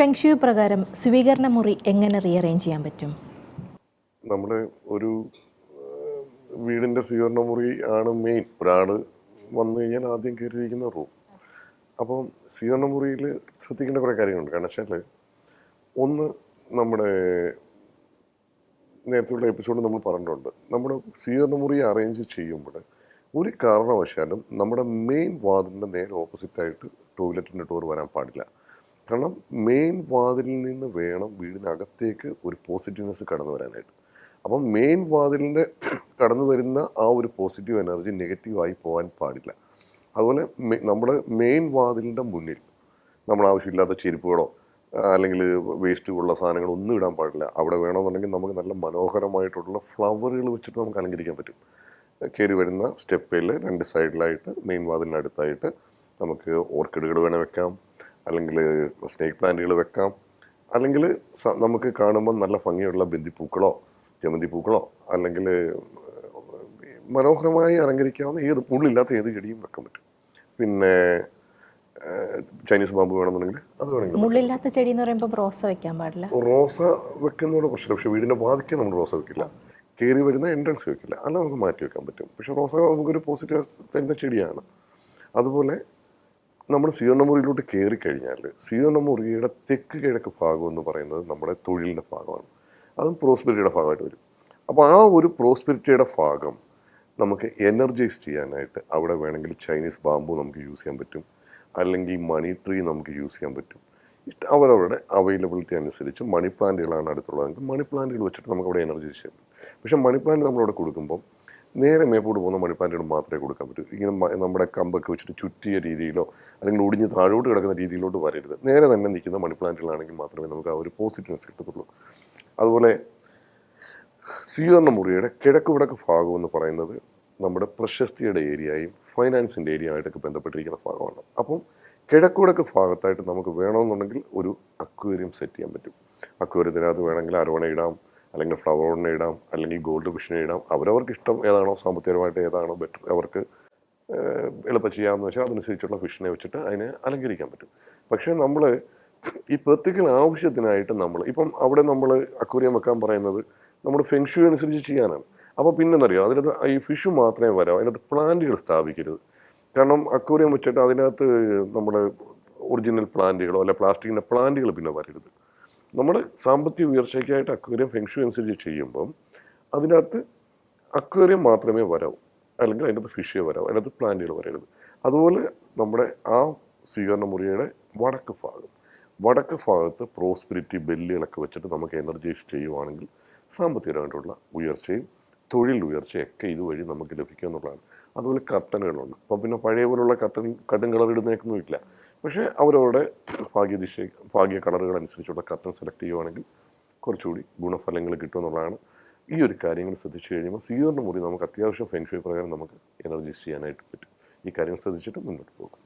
Feng shui പ്രകാരം സ്വീകരണ മുറി എങ്ങനെ റീഅറേഞ്ച് ചെയ്യാൻ പറ്റും? നമ്മൾ ഒരു വീടിന്റെ സ്വീകരണ മുറി ആണ് മെയിൻ ഒരാൾ വന്നു കഴിഞ്ഞാൽ ആദ്യം കയറിയിരിക്കുന്ന റൂം അപ്പം സ്വീകരണ മുറിയിൽ ശ്രദ്ധിക്കേണ്ട കുറേ കാര്യങ്ങളുണ്ട്. കാരണം വെച്ചാൽ ഒന്ന് നമ്മുടെ നേരത്തെയുള്ള എപ്പിസോഡ് നമ്മൾ പറഞ്ഞിട്ടുണ്ട്. നമ്മുടെ സ്വീകരണ മുറി അറേഞ്ച് ചെയ്യുമ്പോൾ ഒരു കാരണവശാലും നമ്മുടെ മെയിൻ വാതിലിന്റെ നേരെ ഓപ്പോസിറ്റായിട്ട് ടോയ്ലറ്റിന്റെ ഡോർ വരാൻ പാടില്ല. കാരണം മെയിൻ വാതിലിൽ നിന്ന് വേണം വീടിനകത്തേക്ക് ഒരു പോസിറ്റീവ്നെസ് കടന്നു വരാനായിട്ട്. അപ്പം മെയിൻ വാതിലിന്റെ കടന്നു വരുന്ന ആ ഒരു പോസിറ്റീവ് എനർജി നെഗറ്റീവായി പോകാൻ പാടില്ല. അതുപോലെ നമ്മൾ മെയിൻ വാതിലിന്റെ മുന്നിൽ നമ്മൾ ആവശ്യമില്ലാത്ത ചെരുപ്പുകളോ അല്ലെങ്കിൽ വേസ്റ്റ് ഉള്ള സാധനങ്ങൾ ഒന്നും ഇടാൻ പാടില്ല. അവിടെ വേണമെന്നുണ്ടെങ്കിൽ നമുക്ക് നല്ല മനോഹരമായിട്ടുള്ള ഫ്ലവറുകൾ വെച്ചിട്ട് നമുക്ക് അലങ്കരിക്കാൻ പറ്റും. കയറി വരുന്ന സ്റ്റെപ്പിൽ രണ്ട് സൈഡിലായിട്ട് മെയിൻ വാതിലിനടുത്തായിട്ട് നമുക്ക് ഓർക്കിഡുകൾ വേണേൽ വെക്കാം. അല്ലെങ്കിൽ സ്നേക്ക് പ്ലാന്റുകൾ വെക്കാം. അല്ലെങ്കിൽ നമുക്ക് കാണുമ്പോൾ നല്ല ഭംഗിയുള്ള ബന്ദിപ്പൂക്കളോ ജമന്തി പൂക്കളോ അല്ലെങ്കിൽ മനോഹരമായി അലങ്കരിക്കാവുന്ന ഏത് മുള്ളില്ലാത്ത ഏത് ചെടിയും വെക്കാൻ പറ്റും. പിന്നെ ചൈനീസ് ബാമ്പ് വേണമെന്നുണ്ടെങ്കിൽ അത് വേണമെങ്കിൽ മുള്ളില്ലാത്ത ചെടി എന്ന് പറയുമ്പോൾ റോസ വെക്കാൻ പാടില്ല? റോസ വെക്കുന്നതോട് പ്രശ്നം പക്ഷേ വീടിന്റെ വാതിക്ക് നമ്മൾ റോസ വെക്കില്ല. കയറി വരുന്ന എൻട്രൻസ് വെക്കില്ല. അല്ല നമുക്ക് മാറ്റി വെക്കാൻ പറ്റും. പക്ഷേ റോസ നമുക്കൊരു പോസിറ്റീവ് തരുന്ന ചെടിയാണ്. അതുപോലെ നമ്മൾ സിയോണമുറിയിലോട്ട് കയറി കഴിഞ്ഞാൽ സ്വീകരണമുറിയുടെ തെക്ക് കിഴക്ക് ഭാഗം എന്ന് പറയുന്നത് നമ്മുടെ തൊഴിലിന്റെ ഭാഗമാണ്. അതും പ്രോസ്പെരിറ്റിയുടെ ഭാഗമായിട്ട് വരും. അപ്പോൾ ആ ഒരു പ്രോസ്പെരിറ്റിയുടെ ഭാഗം നമുക്ക് എനർജൈസ് ചെയ്യാനായിട്ട് അവിടെ വേണമെങ്കിൽ ചൈനീസ് ബാമ്പു നമുക്ക് യൂസ് ചെയ്യാൻ പറ്റും. അല്ലെങ്കിൽ മണി ട്രീ നമുക്ക് യൂസ് ചെയ്യാൻ പറ്റും. അവരവരുടെ അവൈലബിലിറ്റി അനുസരിച്ച് മണി പ്ലാന്റുകളാണ് അടുത്തുള്ളതെങ്കിൽ മണി പ്ലാന്റുകൾ വെച്ചിട്ട് നമുക്ക് അവിടെ എനർജൈസ് ചെയ്യാം പക്ഷേ മണി പ്ലാന്റ് നമ്മളവിടെ കൊടുക്കുമ്പോൾ നേരെ മേപ്പോട്ട് പോകുന്ന മണിപ്പാന്റെ മാത്രമേ കൊടുക്കാൻ പറ്റൂ. ഇങ്ങനെ നമ്മുടെ കമ്പൊക്കെ വെച്ചിട്ട് ചുറ്റിയ രീതിയിലോ അല്ലെങ്കിൽ ഒടിഞ്ഞ് താഴോട്ട് കിടക്കുന്ന രീതിയിലോട്ട് വരരുത്. നേരെ തന്നെ നിൽക്കുന്ന മണിപ്ലാന്റുകളാണെങ്കിൽ മാത്രമേ നമുക്ക് ആ ഒരു പോസിറ്റീവ്നെസ് കിട്ടത്തുള്ളൂ. അതുപോലെ സ്വീകരണ മുറിയുടെ കിഴക്ക് വടക്ക് ഭാഗം എന്ന് പറയുന്നത് നമ്മുടെ പ്രശസ്തിയുടെ ഏരിയയും ഫൈനാൻസിന്റെ ഏരിയ ആയിട്ടൊക്കെ ബന്ധപ്പെട്ടിരിക്കുന്ന ഭാഗമാണ്. അപ്പം കിഴക്ക് വടക്ക് ഭാഗത്തായിട്ട് നമുക്ക് വേണമെന്നുണ്ടെങ്കിൽ ഒരു അക്വേറിയം സെറ്റ് ചെയ്യാൻ പറ്റും. അക്വേറിയത്തിനകത്ത് വേണമെങ്കിൽ അരവണ ഇടാം. അല്ലെങ്കിൽ ഫ്ലവറോണിനെ ഇടാം അല്ലെങ്കിൽ ഗോൾഡ് ഫിഷിനെ ഇടാം. അവരവർക്ക് ഇഷ്ടം ഏതാണോ സാമ്പത്തികമായിട്ട് ഏതാണോ ബെറ്റർ അവർക്ക് എളുപ്പം ചെയ്യാമെന്ന് വെച്ചാൽ അതനുസരിച്ചുള്ള ഫിഷിനെ വെച്ചിട്ട് അതിനെ അലങ്കരിക്കാൻ പറ്റും. പക്ഷേ നമ്മൾ ഈ പെർട്ടിക്കുലർ ആവശ്യത്തിനായിട്ട് നമ്മൾ ഇപ്പം അവിടെ നമ്മൾ അക്വറിയം വെക്കാൻ പറയുന്നത് നമ്മുടെ ഫെങ്ഷു അനുസരിച്ച് ചെയ്യാനാണ്. അപ്പോൾ പിന്നെന്നറിയോ അതിനകത്ത് ഈ ഫിഷ് മാത്രമേ വരാം അതിനകത്ത് പ്ലാന്റുകൾ സ്ഥാപിക്കരുത്. കാരണം അക്വറിയം വെച്ചിട്ട് അതിനകത്ത് നമ്മൾ ഒറിജിനൽ പ്ലാന്റുകളോ അല്ലെ പ്ലാസ്റ്റിക്കിന്റെ പ്ലാന്റുകൾ പിന്നെ വരരുത്. നമ്മൾ സാമ്പത്തിക ഉയർച്ചയ്ക്കായിട്ട് അക്വേറിയം ഫെങ്ഷു അനുസരിച്ച് ചെയ്യുമ്പം അതിനകത്ത് അക്വേറിയം മാത്രമേ വരാവൂ അല്ലെങ്കിൽ അതിനകത്ത് ഫിഷേ വരാവൂ അതിനകത്ത് പ്ലാന്റുകൾ വരരുത്. അതുപോലെ നമ്മുടെ ആ സ്വീകരണ മുറിയുടെ വടക്ക് ഭാഗം. വടക്ക് ഭാഗത്ത് പ്രോസ്പിരിറ്റി ബെല്ലുകളൊക്കെ വെച്ചിട്ട് നമുക്ക് എനർജൈസ് ചെയ്യുവാണെങ്കിൽ സാമ്പത്തികമായിട്ടുള്ള ഉയർച്ചയും തൊഴിൽ ഉയർച്ചയൊക്കെ ഇതുവഴി നമുക്ക് ലഭിക്കുക എന്നുള്ളതാണ് അതുപോലെ കർട്ടനുകളുണ്ട്. അപ്പോൾ പിന്നെ പഴയ പോലുള്ള കർട്ടൻ കട്ടൻ കളർ ഇടുന്നേക്കൊന്നും ഇല്ല. പക്ഷേ അവരവരുടെ ഭാഗ്യദിശ ഭാഗ്യ കളറുകൾ അനുസരിച്ചുള്ള കർട്ടൻ സെലക്ട് ചെയ്യുവാണെങ്കിൽ കുറച്ചുകൂടി ഗുണഫലങ്ങൾ കിട്ടുമെന്നുള്ളതാണ് ഈ ഒരു കാര്യങ്ങൾ ശ്രദ്ധിച്ചു കഴിയുമ്പോൾ സ്വീകരണ മുറി നമുക്ക് അത്യാവശ്യം ഫെൻഷുവി പ്രകാരം നമുക്ക് എനർജൈസ് ചെയ്യാനായിട്ട് പറ്റും. ഈ കാര്യങ്ങൾ ശ്രദ്ധിച്ചിട്ട് മുന്നോട്ട് പോകും.